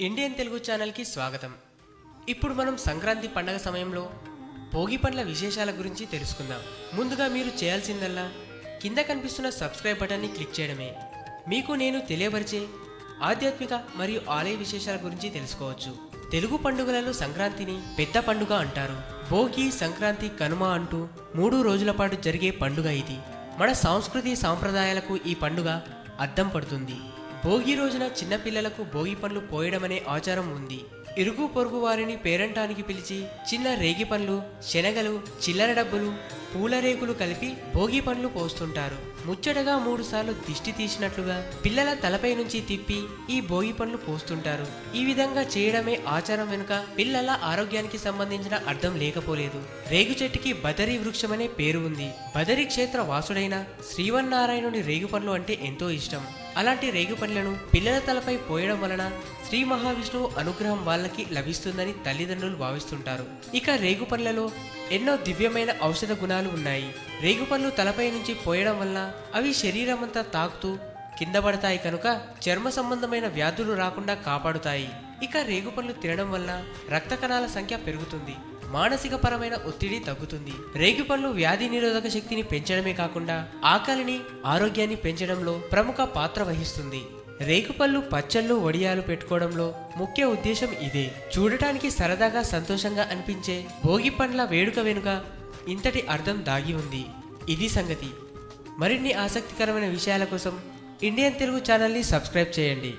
Indian Telugu ఛానల్కి స్వాగతం. ఇప్పుడు మనం సంక్రాంతి పండగ సమయంలో భోగి పండ్ల విశేషాల గురించి తెలుసుకుందాం. ముందుగా మీరు చేయాల్సిందల్లా కింద కనిపిస్తున్న సబ్స్క్రైబ్ బటన్ని క్లిక్ చేయడమే. మీకు నేను తెలియపరిచే ఆధ్యాత్మిక మరియు ఆలయ విశేషాల గురించి తెలుసుకోవచ్చు. తెలుగు పండుగలలో సంక్రాంతిని పెద్ద పండుగ అంటారు. భోగి సంక్రాంతి కనుమ అంటూ మూడు రోజుల పాటు జరిగే పండుగ ఇది. మన సంస్కృతి సాంప్రదాయాలకు ఈ పండుగ అద్దం పడుతుంది. భోగి రోజున చిన్నపిల్లలకు భోగి పండ్లు పోయడం అనే ఆచారం ఉంది. ఇరుగు పొరుగు వారిని పేరంటానికి పిలిచి చిన్న రేగి పండ్లు శనగలు చిల్లర డబ్బులు పూల రేకులు కలిపి భోగి పండ్లు పోస్తుంటారు. ముచ్చటగా మూడు సార్లు దిష్టి తీసినట్లుగా పిల్లల తలపై నుంచి తిప్పి ఈ భోగి పండ్లు పోస్తుంటారు. ఈ విధంగా చేయడమే ఆచారం వెనుక పిల్లల ఆరోగ్యానికి సంబంధించిన అర్థం లేకపోలేదు. రేగు చెట్టుకి బదరి వృక్షమనే పేరు ఉంది. బదరి క్షేత్ర వాసుడైన శ్రీవన్నారాయణుని రేగు పండ్లు అంటే ఎంతో ఇష్టం. అలాంటి రేగు పండ్లను పిల్లల తలపై పోయడం వలన శ్రీ మహావిష్ణువు అనుగ్రహం వాళ్ళకి లభిస్తుందని తల్లిదండ్రులు భావిస్తుంటారు. ఇక రేగు పండ్లలో ఎన్నో దివ్యమైన ఔషధ గుణాలు ఉన్నాయి. రేగు పండ్లు తలపై నుంచి పోయడం వలన అవి శరీరమంతా తాకుతూ కింద పడతాయి కనుక చర్మ సంబంధమైన వ్యాధులు రాకుండా కాపాడుతాయి. ఇక రేగు పండ్లు తినడం వలన రక్త కణాల సంఖ్య పెరుగుతుంది. మానసిక పరమైన ఒత్తిడి తగ్గుతుంది. రేగిపళ్ళు వ్యాధి నిరోధక శక్తిని పెంచడమే కాకుండా ఆకలిని ఆరోగ్యాన్ని పెంచడంలో ప్రముఖ పాత్ర వహిస్తుంది. రేగుపళ్ళు పచ్చళ్ళు వడియాలు పెట్టుకోవడంలో ముఖ్య ఉద్దేశం ఇదే. చూడటానికి సరదాగా సంతోషంగా అనిపించే భోగి పండ్ల వేడుక వెనుక ఇంతటి అర్థం దాగి ఉంది. ఇది సంగతి. మరిన్ని ఆసక్తికరమైన విషయాల కోసం ఇండియన్ తెలుగు ఛానల్ని సబ్స్క్రైబ్ చేయండి.